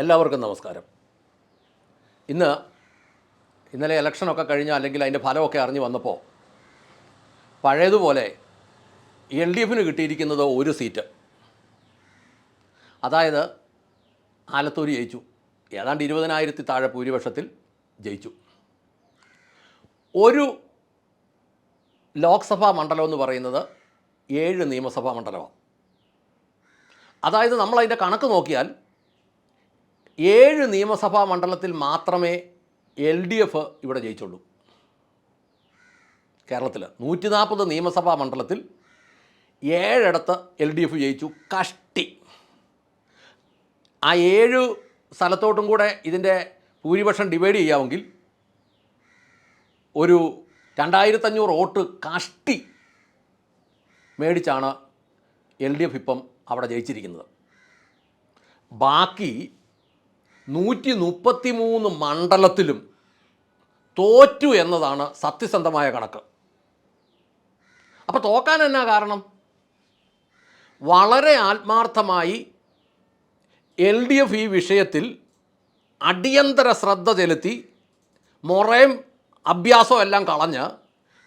എല്ലാവർക്കും നമസ്കാരം. ഇന്ന് ഇന്നലെ ഇലക്ഷനൊക്കെ കഴിഞ്ഞ് അല്ലെങ്കിൽ അതിന്റെ ഫലമൊക്കെ അറിഞ്ഞു വന്നപ്പോൾ പഴയതുപോലെ എൽ ഡി എഫിന് കിട്ടിയിരിക്കുന്നത് ഒരു സീറ്റ് അതായത് ആലത്തൂർ ജയിച്ചു. ഏതാണ്ട് ഇരുപതിനായിരത്തി താഴെ ഭൂരിപക്ഷത്തിൽ ജയിച്ചു. ഒരു ലോക്സഭാ മണ്ഡലം എന്ന് പറയുന്നത് ഏഴ് നിയമസഭാ മണ്ഡലമാണ് അതായത് നമ്മളതിന്റെ കണക്ക് നോക്കിയാൽ ഏഴ് നിയമസഭാ മണ്ഡലത്തിൽ മാത്രമേ എൽ ഡി എഫ് ഇവിടെ ജയിച്ചുള്ളൂ. കേരളത്തിൽ നൂറ്റി നാൽപ്പത് നിയമസഭാ മണ്ഡലത്തിൽ ഏഴിടത്ത് എൽ ഡി എഫ് ജയിച്ചു. കഷ്ടി. ആ ഏഴ് സ്ഥലത്തോട്ടും കൂടെ ഇതിന്റെ ഭൂരിപക്ഷം ഡിവൈഡ് ചെയ്യാമെങ്കിൽ ഒരു രണ്ടായിരത്തഞ്ഞൂറ് വോട്ട് കഷ്ടി മേടിച്ചാണ് എൽ ഡി എഫ് ഇപ്പം അവിടെ ജയിച്ചിരിക്കുന്നത്. ബാക്കി നൂറ്റി മുപ്പത്തി മൂന്ന് മണ്ഡലത്തിലും തോറ്റു എന്നതാണ് സത്യസന്ധമായ കണക്ക്. അപ്പോൾ തോക്കാൻ എന്നാ കാരണം? വളരെ ആത്മാർത്ഥമായി എൽ ഡി എഫ് ഈ വിഷയത്തിൽ അടിയന്തര ശ്രദ്ധ ചെലുത്തി മൊറയും അഭ്യാസവും എല്ലാം കളഞ്ഞ്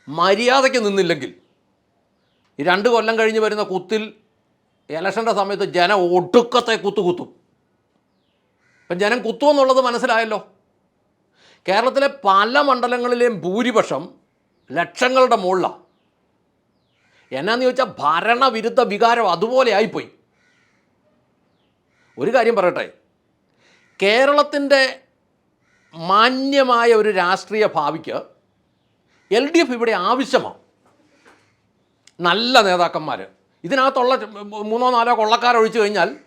മര്യാദയ്ക്ക് നിന്നില്ലെങ്കിൽ രണ്ട് കൊല്ലം കഴിഞ്ഞ് വരുന്ന കുത്തിൽ ഇലക്ഷന്റെ സമയത്ത് ജനം ഒടുക്കത്തെ കുത്തു കുത്തും ഇപ്പം ജനം കുത്തുമെന്നുള്ളത് മനസ്സിലായല്ലോ. കേരളത്തിലെ പല മണ്ഡലങ്ങളിലെയും ഭൂരിപക്ഷം ലക്ഷങ്ങളുടെ മുകളിലാണ് എന്നാന്ന് ചോദിച്ചാൽ ഭരണവിരുദ്ധ വികാരം അതുപോലെ ആയിപ്പോയി. ഒരു കാര്യം പറയട്ടെ. കേരളത്തിന്റെ മാന്യമായ ഒരു രാഷ്ട്രീയ ഭാവിക്ക് എൽ ഡി എഫ് ഇവിടെ ആവശ്യമാണ് നല്ല നേതാക്കന്മാർ ഇതിനകത്തുള്ള മൂന്നോ നാലോ കൊള്ളക്കാരൊഴിച്ചു കഴിഞ്ഞാൽ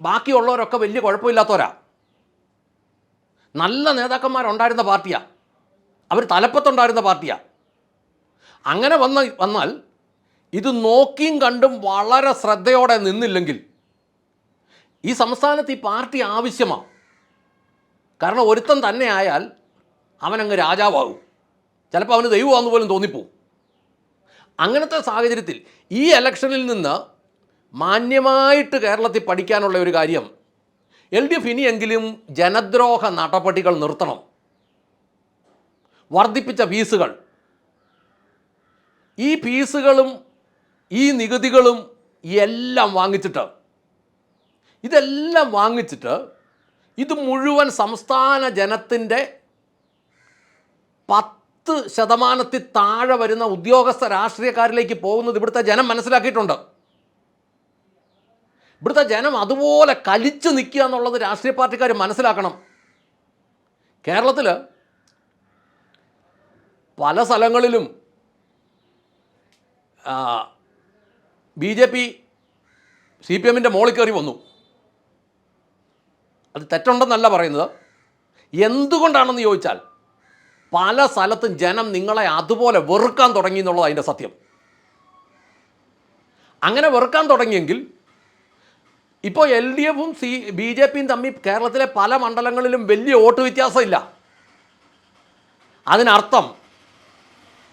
ബാക്കിയുള്ളവരൊക്കെ വലിയ കുഴപ്പമില്ലാത്തവരാ. നല്ല നേതാക്കന്മാരുണ്ടായിരുന്ന പാർട്ടിയാണ് അവർ തലപ്പത്തുണ്ടായിരുന്ന പാർട്ടിയാണ് അങ്ങനെ വന്ന വന്നാൽ ഇത് നോക്കിയും കണ്ടും വളരെ ശ്രദ്ധയോടെ നിന്നില്ലെങ്കിൽ ഈ സംസ്ഥാനത്ത് ഈ പാർട്ടി ആവശ്യമാണ് കാരണം ഒരുത്തൻ തന്നെ ആയാൽ അവനങ്ങ് രാജാവാകും. ചിലപ്പോൾ അവന് ദൈവമാണെന്ന് പോലും തോന്നിപ്പോവും. അങ്ങനത്തെ സാഹചര്യത്തിൽ ഈ ഇലക്ഷനിൽ നിന്ന് മാന്യമായിട്ട് കേരളത്തിൽ പഠിക്കാനുള്ള ഒരു കാര്യം എൽ ഡി എഫ് ഇനിയെങ്കിലും ജനദ്രോഹ നടപടികൾ നിർത്തണം. വർദ്ധിപ്പിച്ച ഫീസുകൾ. ഈ ഫീസുകളും ഈ നികുതികളും എല്ലാം വാങ്ങിച്ചിട്ട് ഇതെല്ലാം വാങ്ങിച്ചിട്ട് ഇത് മുഴുവൻ സംസ്ഥാന ജനത്തിന്റെ പത്ത് ശതമാനത്തിൽ താഴെ വരുന്ന ഉദ്യോഗസ്ഥ രാഷ്ട്രീയക്കാരിലേക്ക് പോകുന്നത് ഇവിടുത്തെ ജനം മനസ്സിലാക്കിയിട്ടുണ്ട്. ഇവിടുത്തെ ജനം അതുപോലെ കലിച്ചു നിൽക്കുക എന്നുള്ളത് രാഷ്ട്രീയ പാർട്ടിക്കാർ മനസ്സിലാക്കണം. കേരളത്തിൽ പല സ്ഥലങ്ങളിലും B J P C P എമ്മിന്റെ മോളിൽ കയറി വന്നു. അത് തെറ്റുണ്ടെന്നല്ല പറയുന്നത്. എന്തുകൊണ്ടാണെന്ന് ചോദിച്ചാൽ പല സ്ഥലത്തും ജനം നിങ്ങളെ അതുപോലെ വെറുക്കാൻ തുടങ്ങി എന്നുള്ളത് അതിന്റെ സത്യം. അങ്ങനെ വെറുക്കാൻ തുടങ്ങിയെങ്കിൽ ഇപ്പോൾ എൽ ഡി എഫും സി ബി ജെ പിയും തമ്മിൽ കേരളത്തിലെ പല മണ്ഡലങ്ങളിലും വലിയ വോട്ട് വ്യത്യാസമില്ല. അതിനർത്ഥം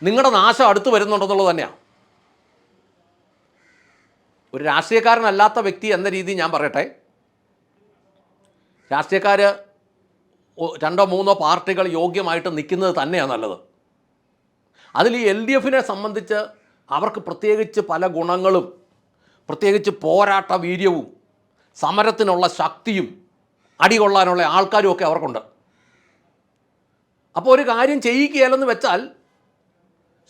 നിങ്ങളുടെ നാശം അടുത്ത് വരുന്നുണ്ടെന്നുള്ളത് തന്നെയാണ് ഒരു രാഷ്ട്രീയക്കാരനല്ലാത്ത വ്യക്തി എന്ന രീതി ഞാൻ പറയട്ടെ. രാഷ്ട്രീയക്കാർ രണ്ടോ മൂന്നോ പാർട്ടികൾ യോഗ്യമായിട്ട് നിൽക്കുന്നത് തന്നെയാണ് നല്ലത്. അതിൽ ഈ എൽ ഡി എഫിനെ സംബന്ധിച്ച് അവർക്ക് പ്രത്യേകിച്ച് പല ഗുണങ്ങളും പ്രത്യേകിച്ച് പോരാട്ട വീര്യവും സമരത്തിനുള്ള ശക്തിയും അടികൊള്ളാനുള്ള ആൾക്കാരും ഒക്കെ അവർക്കുണ്ട്. അപ്പോൾ ഒരു കാര്യം ചെയ്യിക്കുകയല്ലെന്ന് വെച്ചാൽ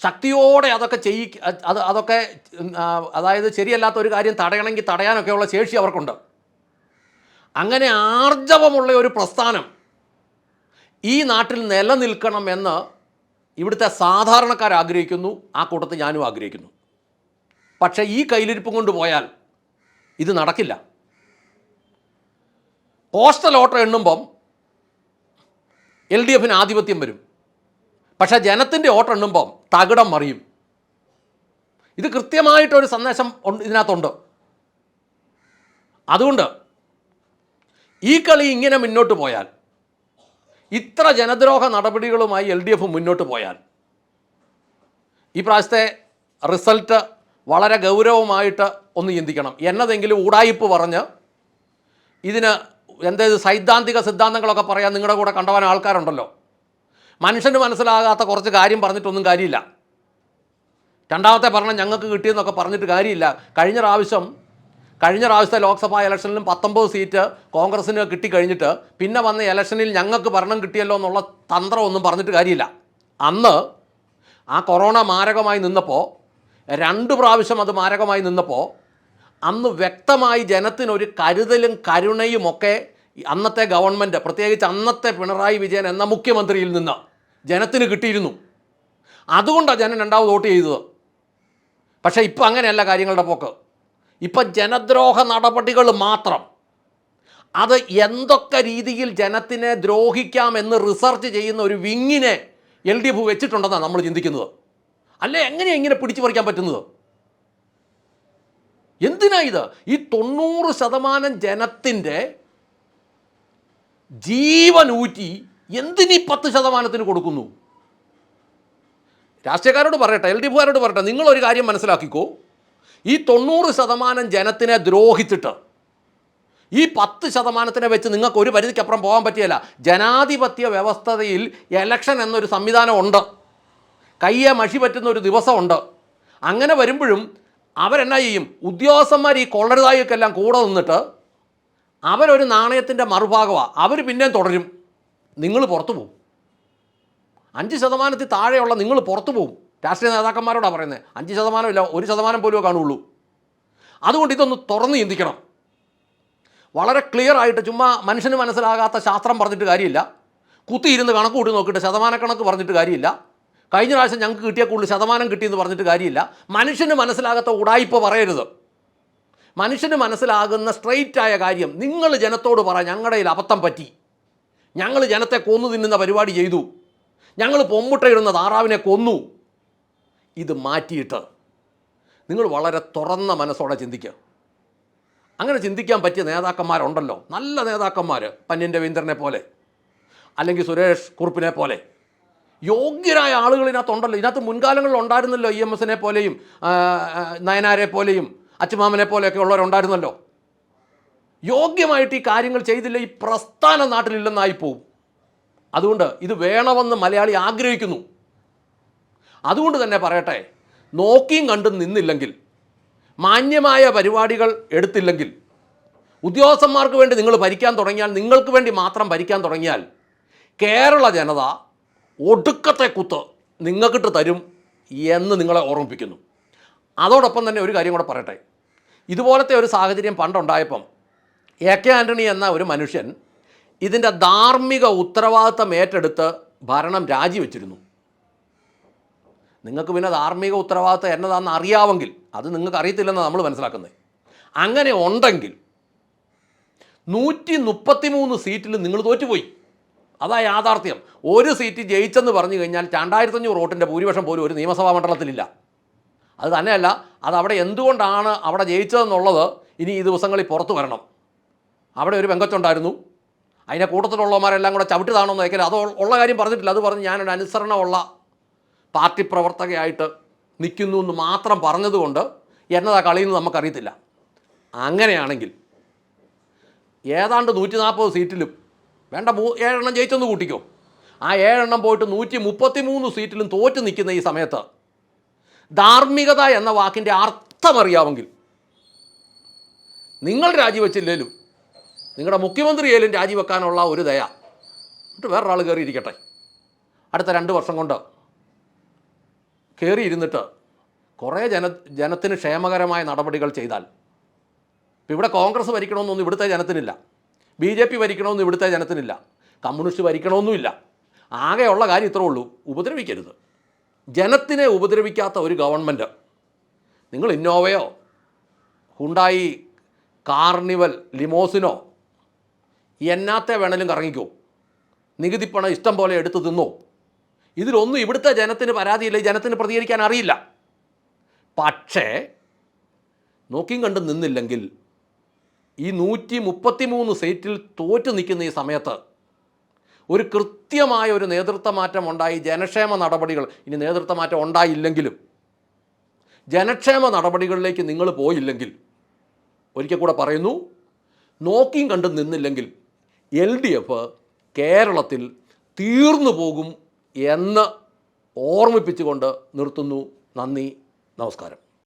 ശക്തിയോടെ അതൊക്കെ ചെയ്യി അത് അതൊക്കെ അതായത് ശരിയല്ലാത്ത ഒരു കാര്യം തടയണമെങ്കിൽ തടയാനൊക്കെയുള്ള ശേഷി അവർക്കുണ്ട്. അങ്ങനെ ആർജവമുള്ള ഒരു പ്രസ്ഥാനം ഈ നാട്ടിൽ നിലനിൽക്കണം എന്ന് ഇവിടുത്തെ സാധാരണക്കാർ ആഗ്രഹിക്കുന്നു ആ കൂട്ടത്തിൽ ഞാനും ആഗ്രഹിക്കുന്നു. പക്ഷേ ഈ കയ്യിലിരിപ്പും കൊണ്ട് പോയാൽ ഇത് നടക്കില്ല. പോസ്റ്റൽ വോട്ട് എണ്ണുമ്പം എൽ ഡി എഫിന് ആധിപത്യം വരും. പക്ഷേ ജനത്തിന്റെ വോട്ട് എണ്ണുമ്പം തകിടം മറിയും. ഇത് കൃത്യമായിട്ടൊരു സന്ദേശം ഇതിനകത്തുണ്ട്. അതുകൊണ്ട് ഈ കളി ഇങ്ങനെ മുന്നോട്ട് പോയാൽ ഇത്ര ജനദ്രോഹ നടപടികളുമായി എൽ ഡി എഫ് മുന്നോട്ട് പോയാൽ ഈ പ്രാവശ്യത്തെ റിസൾട്ട് വളരെ ഗൗരവമായിട്ട് ഒന്ന് ചിന്തിക്കണം. എന്നതെങ്കിലും ഉടായിപ്പ് പറഞ്ഞ് ഇതിന് എന്തേത് സൈദ്ധാന്തിക സിദ്ധാന്തങ്ങളൊക്കെ പറയാൻ നിങ്ങളുടെ കൂടെ കണ്ടവാൻ ആൾക്കാരുണ്ടല്ലോ. മനുഷ്യന് മനസ്സിലാകാത്ത കുറച്ച് കാര്യം പറഞ്ഞിട്ടൊന്നും കാര്യമില്ല. രണ്ടാമത്തെ ഭരണം ഞങ്ങൾക്ക് കിട്ടിയെന്നൊക്കെ പറഞ്ഞിട്ട് കാര്യമില്ല. കഴിഞ്ഞ പ്രാവശ്യം കഴിഞ്ഞ പ്രാവശ്യത്തെ ലോക്സഭാ ഇലക്ഷനിലും പത്തൊമ്പത് സീറ്റ് കോൺഗ്രസ്സിന് കിട്ടിക്കഴിഞ്ഞിട്ട് പിന്നെ വന്ന ഇലക്ഷനിൽ ഞങ്ങൾക്ക് ഭരണം കിട്ടിയല്ലോ എന്നുള്ള തന്ത്രമൊന്നും പറഞ്ഞിട്ട് കാര്യമില്ല. അന്ന് ആ കൊറോണ മാരകമായി നിന്നപ്പോൾ രണ്ട് പ്രാവശ്യം അത് മാരകമായി നിന്നപ്പോൾ അന്ന് വ്യക്തമായി ജനത്തിനൊരു കരുതലും കരുണയുമൊക്കെ അന്നത്തെ ഗവൺമെന്റ് പ്രത്യേകിച്ച് അന്നത്തെ പിണറായി വിജയൻ എന്ന മുഖ്യമന്ത്രിയിൽ നിന്ന് ജനത്തിന് കിട്ടിയിരുന്നു. അതുകൊണ്ടാണ് ജനം രണ്ടാമത് വോട്ട് ചെയ്തത്. പക്ഷേ ഇപ്പം അങ്ങനെയല്ല കാര്യങ്ങളുടെ പോക്ക്. ഇപ്പം ജനദ്രോഹ നടപടികൾ മാത്രം. അത് എന്തൊക്കെ രീതിയിൽ ജനത്തിനെ ദ്രോഹിക്കാമെന്ന് റിസർച്ച് ചെയ്യുന്ന ഒരു വിങ്ങിനെ എൽ ഡി എഫ് വെച്ചിട്ടുണ്ടെന്നാണ് നമ്മൾ ചിന്തിക്കുന്നത്. അല്ലേ? എങ്ങനെയാണ് ഇങ്ങനെ പിടിച്ചു പറിക്കാൻ പറ്റുന്നത്? എന്തിനാ ഇത്? ഈ തൊണ്ണൂറ് ശതമാനം ജനത്തിന്റെ ജീവനൂറ്റി എന്തിനീ പത്ത് ശതമാനത്തിന് കൊടുക്കുന്നു? രാഷ്ട്രീയക്കാരോട് പറയട്ടെ എൽ ഡി എഫുകാരോട് പറയട്ടെ നിങ്ങളൊരു കാര്യം മനസ്സിലാക്കിക്കോ. ഈ തൊണ്ണൂറ് ശതമാനം ജനത്തിനെ ദ്രോഹിച്ചിട്ട് ഈ പത്ത് ശതമാനത്തിനെ വെച്ച് നിങ്ങൾക്ക് ഒരു പരിധിക്കപ്പുറം പോകാൻ പറ്റിയല്ല. ജനാധിപത്യ വ്യവസ്ഥതയിൽ എലക്ഷൻ എന്നൊരു സംവിധാനം ഉണ്ട്. കയ്യെ മഷി പറ്റുന്ന ഒരു ദിവസമുണ്ട്. അങ്ങനെ വരുമ്പോഴും അവരെന്നാ ചെയ്യും? ഉദ്യോഗസ്ഥന്മാർ ഈ കൊള്ളരുതായിക്കെല്ലാം കൂടെ നിന്നിട്ട് അവരൊരു നാണയത്തിന്റെ മറുഭാഗമാണ് അവർ പിന്നെയും തുടരും. നിങ്ങൾ പുറത്തു പോകും അഞ്ച് ശതമാനത്തിൽ താഴെയുള്ള നിങ്ങൾ പുറത്തു പോകും രാഷ്ട്രീയ നേതാക്കന്മാരോടാണ് പറയുന്നത് അഞ്ച് ശതമാനമില്ല ഒരു ശതമാനം പോലും കാണുള്ളൂ. അതുകൊണ്ട് ഇതൊന്ന് തുറന്ന് ചിന്തിക്കണം. വളരെ ക്ലിയർ ആയിട്ട് ചുമ്മാ മനുഷ്യന് മനസ്സിലാകാത്ത ശാസ്ത്രം പറഞ്ഞിട്ട് കാര്യമില്ല. കുത്തിയിരുന്ന് കണക്ക് കൂട്ടി നോക്കിയിട്ട് ശതമാനക്കണക്ക് പറഞ്ഞിട്ട് കാര്യമില്ല. കഴിഞ്ഞ പ്രാവശ്യം ഞങ്ങൾക്ക് കിട്ടിയ കൂടുതൽ ശതമാനം കിട്ടിയെന്ന് പറഞ്ഞിട്ട് കാര്യമില്ല. മനുഷ്യന് മനസ്സിലാകാത്ത ഉടായ്പ പറയരുത്. മനുഷ്യന് മനസ്സിലാകുന്ന സ്ട്രെയിറ്റായ കാര്യം നിങ്ങൾ ജനത്തോട് പറ ഞങ്ങളുടെ കയ്യിൽ അബദ്ധം പറ്റി. ഞങ്ങൾ ജനത്തെ കൊന്നു തിന്നുന്ന പരിപാടി ചെയ്തു. ഞങ്ങൾ പൊമ്മുട്ടയിടുന്ന താറാവിനെ കൊന്നു. ഇത് മാറ്റിയിട്ട് നിങ്ങൾ വളരെ തുറന്ന മനസ്സോടെ ചിന്തിക്കുക. അങ്ങനെ ചിന്തിക്കാൻ പറ്റിയ നേതാക്കന്മാരുണ്ടല്ലോ. നല്ല നേതാക്കന്മാർ പന്യൻ രവീന്ദ്രനെ പോലെ അല്ലെങ്കിൽ സുരേഷ് കുറുപ്പിനെ പോലെ. യോഗ്യരായ ആളുകൾ ഇതിനകത്തുണ്ടല്ലോ ഇതിനകത്ത് മുൻകാലങ്ങളിൽ ഉണ്ടായിരുന്നല്ലോ ഇ എം എസിനെ പോലെയും നയനാരെ പോലെയും അച്ചുമാമനെ പോലെയൊക്കെ ഉള്ളവരുണ്ടായിരുന്നല്ലോ. യോഗ്യമായിട്ട് ഈ കാര്യങ്ങൾ ചെയ്തില്ല ഈ പ്രസ്ഥാന നാട്ടിലില്ലെന്നായി പോവും അതുകൊണ്ട് ഇത് വേണമെന്ന് മലയാളി ആഗ്രഹിക്കുന്നു. അതുകൊണ്ട് തന്നെ പറയട്ടെ നോക്കിയും കണ്ടും നിന്നില്ലെങ്കിൽ മാന്യമായ പരിപാടികൾ എടുത്തില്ലെങ്കിൽ ഉദ്യോഗസ്ഥന്മാർക്ക് വേണ്ടി നിങ്ങൾ ഭരിക്കാൻ തുടങ്ങിയാൽ നിങ്ങൾക്ക് വേണ്ടി മാത്രം ഭരിക്കാൻ തുടങ്ങിയാൽ കേരള ജനത ഒടുക്കത്തെ കുത്ത് നിങ്ങൾക്കിട്ട് തരും എന്ന് നിങ്ങളെ ഓർമ്മിപ്പിക്കുന്നു. അതോടൊപ്പം തന്നെ ഒരു കാര്യം കൂടെ പറയട്ടെ. ഇതുപോലത്തെ ഒരു സാഹചര്യം പണ്ടുണ്ടായപ്പം എ കെ ആന്റണി എന്ന ഒരു മനുഷ്യൻ ഇതിന്റെ ധാർമ്മിക ഉത്തരവാദിത്തം ഏറ്റെടുത്ത് ഭരണം രാജിവെച്ചിരുന്നു. നിങ്ങൾക്ക് പിന്നെ ധാർമ്മിക ഉത്തരവാദിത്തം എന്നതാണെന്ന് അറിയാമെങ്കിൽ അത് നിങ്ങൾക്ക് അറിയത്തില്ലെന്ന് നമ്മൾ മനസ്സിലാക്കുന്നത് അങ്ങനെ ഉണ്ടെങ്കിൽ നൂറ്റി മുപ്പത്തി മൂന്ന് സീറ്റിൽ നിങ്ങൾ തോറ്റുപോയി. അതാ യാഥാർത്ഥ്യം. ഒരു സീറ്റ് ജയിച്ചെന്ന് പറഞ്ഞു കഴിഞ്ഞാൽ രണ്ടായിരത്തഞ്ഞൂറ് വോട്ടിന്റെ ഭൂരിപക്ഷം പോലും ഒരു നിയമസഭാ മണ്ഡലത്തിലില്ല. അത് തന്നെയല്ല അത് അവിടെ എന്തുകൊണ്ടാണ് അവിടെ ജയിച്ചതെന്നുള്ളത് ഇനി ഈ ദിവസങ്ങളിൽ പുറത്തു വരണം. അവിടെ ഒരു പെങ്കച്ചുണ്ടായിരുന്നു. അതിനെ കൂട്ടത്തിലുള്ളവന്മാരെല്ലാം കൂടെ ചവിട്ടി എന്ന് വയ്ക്കൽ അത് ഉള്ള കാര്യം പറഞ്ഞിട്ടില്ല. അത് പറഞ്ഞ് ഞാനൊരു അനുസരണമുള്ള പാർട്ടി പ്രവർത്തകയായിട്ട് നിൽക്കുന്നു എന്ന് മാത്രം പറഞ്ഞതുകൊണ്ട് എന്നതാ കളിയെന്ന് നമുക്കറിയത്തില്ല. അങ്ങനെയാണെങ്കിൽ ഏതാണ്ട് നൂറ്റി നാൽപ്പത് സീറ്റിലും വേണ്ട മൂ ഏഴെണ്ണം ജയിച്ചൊന്ന് കൂട്ടിക്കോ. ആ ഏഴെണ്ണം പോയിട്ട് നൂറ്റി മുപ്പത്തി മൂന്ന് സീറ്റിലും തോറ്റ് നിൽക്കുന്ന ഈ സമയത്ത് ധാർമ്മികത എന്ന വാക്കിന്റെ അർത്ഥമറിയാമെങ്കിൽ നിങ്ങൾ രാജിവെച്ചില്ലേലും നിങ്ങളുടെ മുഖ്യമന്ത്രിയേലും രാജിവെക്കാനുള്ള ഒരു ദയ എന്നിട്ട് വേറൊരാൾ കയറിയിരിക്കട്ടെ. അടുത്ത രണ്ട് വർഷം കൊണ്ട് കയറിയിരുന്നിട്ട് കുറേ ജന ജനത്തിന് ക്ഷേമകരമായ നടപടികൾ ചെയ്താൽ. ഇവിടെ കോൺഗ്രസ് ഭരിക്കണമെന്നൊന്നും ഇവിടുത്തെ ജനത്തിനില്ല. ബി ജെ പി ഭരിക്കണമെന്ന് ഇവിടുത്തെ ജനത്തിനില്ല. കമ്മ്യൂണിസ്റ്റ് ഭരിക്കണമെന്നുമില്ല. ആകെയുള്ള കാര്യം ഇത്രേ ഉള്ളൂ. ഉപദ്രവിക്കരുത്. ജനത്തിനെ ഉപദ്രവിക്കാത്ത ഒരു ഗവൺമെന്റ് നിങ്ങൾ ഇന്നോവയോ ഹുണ്ടായി കാർണിവൽ ലിമോസിനോ എന്നാത്തെ വേണേലും കറങ്ങിക്കോ. നികുതിപ്പണം ഇഷ്ടം പോലെ എടുത്ത് തിന്നോ. ഇതിലൊന്നും ഇവിടുത്തെ ജനത്തിന് പരാതിയില്ല. ജനത്തിന് പ്രതികരിക്കാൻ അറിയില്ല. പക്ഷേ നോക്കിയും കണ്ട് നിന്നില്ലെങ്കിൽ ഈ നൂറ്റി മുപ്പത്തി മൂന്ന് സീറ്റിൽ തോറ്റു നിൽക്കുന്ന ഈ സമയത്ത് ഒരു കൃത്യമായ ഒരു നേതൃത്വ മാറ്റം ഉണ്ടായി ജനക്ഷേമ നടപടികൾ. ഇനി നേതൃത്വ മാറ്റം ഉണ്ടായില്ലെങ്കിലും ജനക്ഷേമ നടപടികളിലേക്ക് നിങ്ങൾ പോയില്ലെങ്കിൽ ഒരിക്കൽ കൂടെ പറയുന്നു നോക്കിയും കണ്ടും നിന്നില്ലെങ്കിൽ എൽ ഡി എഫ് കേരളത്തിൽ തീർന്നു പോകും എന്ന് ഓർമ്മിപ്പിച്ചുകൊണ്ട് നിർത്തുന്നു. നന്ദി നമസ്കാരം.